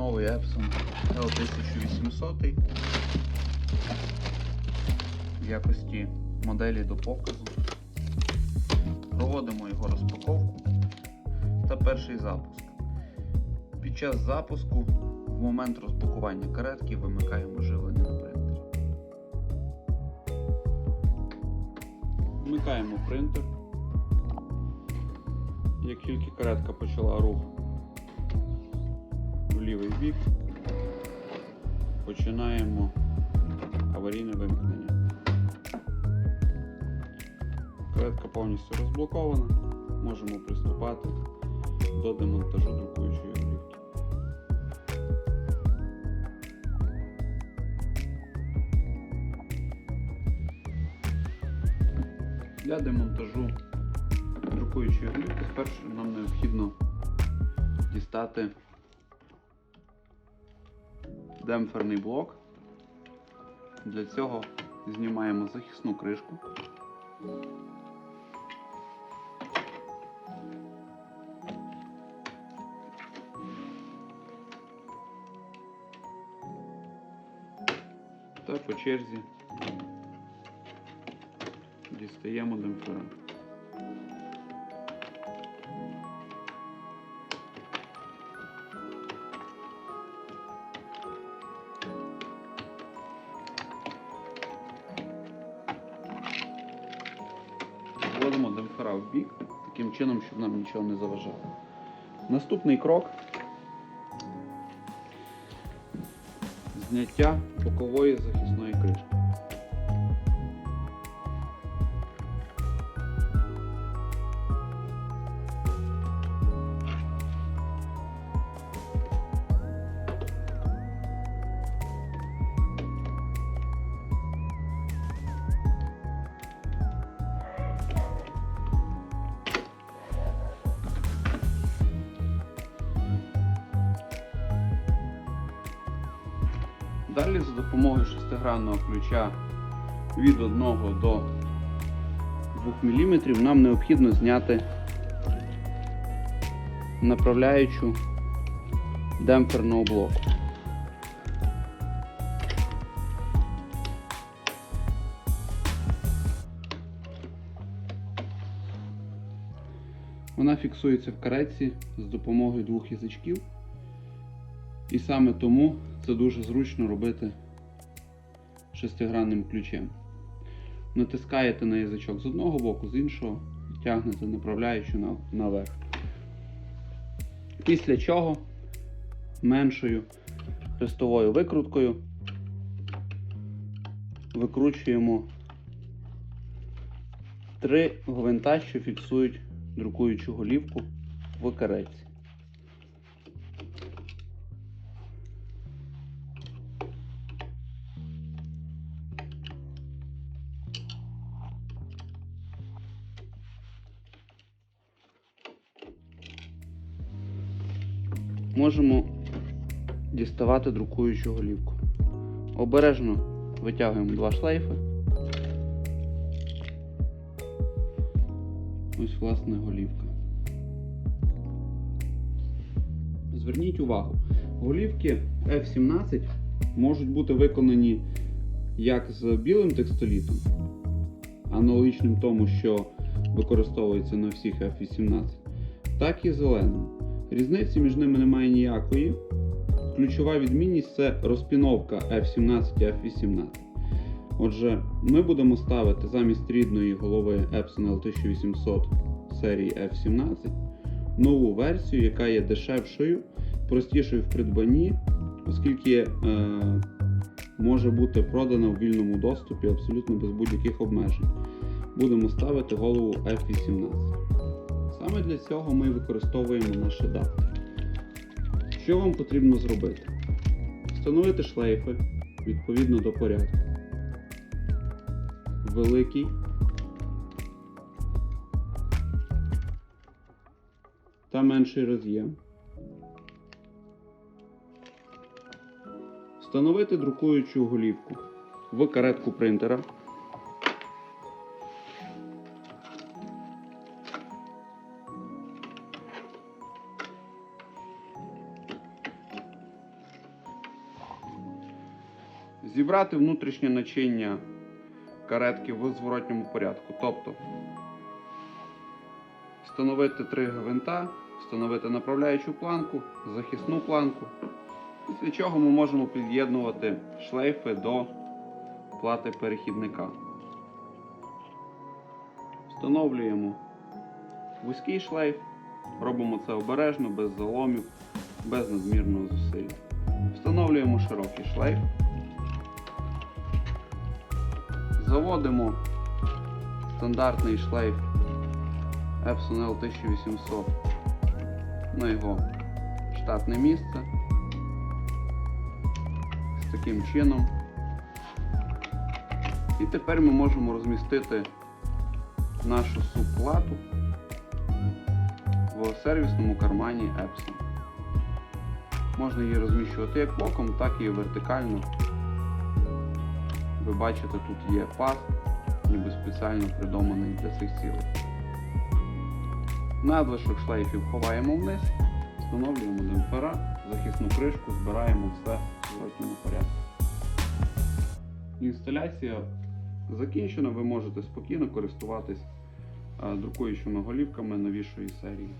Новий Epson L1800 в якості моделі до показу. Проводимо його розпаковку та перший запуск. Під час запуску в момент розпакування каретки вимикаємо живлення на принтері. Вмикаємо принтер. Як тільки каретка почала рух лівий бік, починаємо аварійне вимкнення. Каретка повністю розблокована, можемо приступати до демонтажу друкуючої голівки. Для демонтажу друкуючої голівки спершу нам необхідно дістати демпферний блок. Для цього знімаємо захисну кришку. Та по черзі дістаємо демпфера. Зводимо в бік, таким чином, щоб нам нічого не заважало. Наступний крок зняття бокової захисної кришки. Далі за допомогою шестигранного ключа від 1 до 2 мм нам необхідно зняти направляючу демпферного блоку. Вона фіксується в кареці з допомогою двох язичків. І саме тому це дуже зручно робити шестигранним ключем. Натискаєте на язичок з одного боку, з іншого, тягнете направляючи наверх. Після чого меншою хрестовою викруткою викручуємо три гвинта, що фіксують друкуючу голівку в кареці. Можемо діставати друкуючу голівку. Обережно витягуємо два шлейфи. Ось власне голівка. Зверніть увагу, голівки F17 можуть бути виконані як з білим текстолітом, аналогічним тому, що використовується на всіх F18, так і зеленим. Різниці між ними немає ніякої. Ключова відмінність це розпіновка F17 і F18. Отже, ми будемо ставити замість рідної голови Epson L1800 серії F17 нову версію, яка є дешевшою, простішою в придбанні, оскільки е, може бути продана в вільному доступі абсолютно без будь-яких обмежень. Будемо ставити голову F18. Саме для цього ми використовуємо наш адаптер. Що вам потрібно зробити? Встановити шлейфи відповідно до порядку. Великий. Та менший роз'єм. Встановити друкуючу голівку в каретку принтера. Зібрати внутрішнє начиння каретки в зворотньому порядку. Тобто встановити три гвинта, встановити направляючу планку, захисну планку. Після чого ми можемо під'єднувати шлейфи до плати перехідника. Встановлюємо вузький шлейф, робимо це обережно, без заломів, без надмірного зусилля. Встановлюємо широкий шлейф. Заводимо стандартний шлейф Epson L1800 на його штатне місце. З таким чином. І тепер ми можемо розмістити нашу субплату в сервісному кармані Epson. Можна її розміщувати як боком, так і вертикально. Ви бачите, тут є паз, ніби спеціально придуманий для цих цілей. Надлишок шлейфів ховаємо вниз, встановлюємо демпфера, захисну кришку, збираємо все в зворотньому порядку. Інсталяція закінчена, ви можете спокійно користуватись е, друкуючими голівками новішої серії.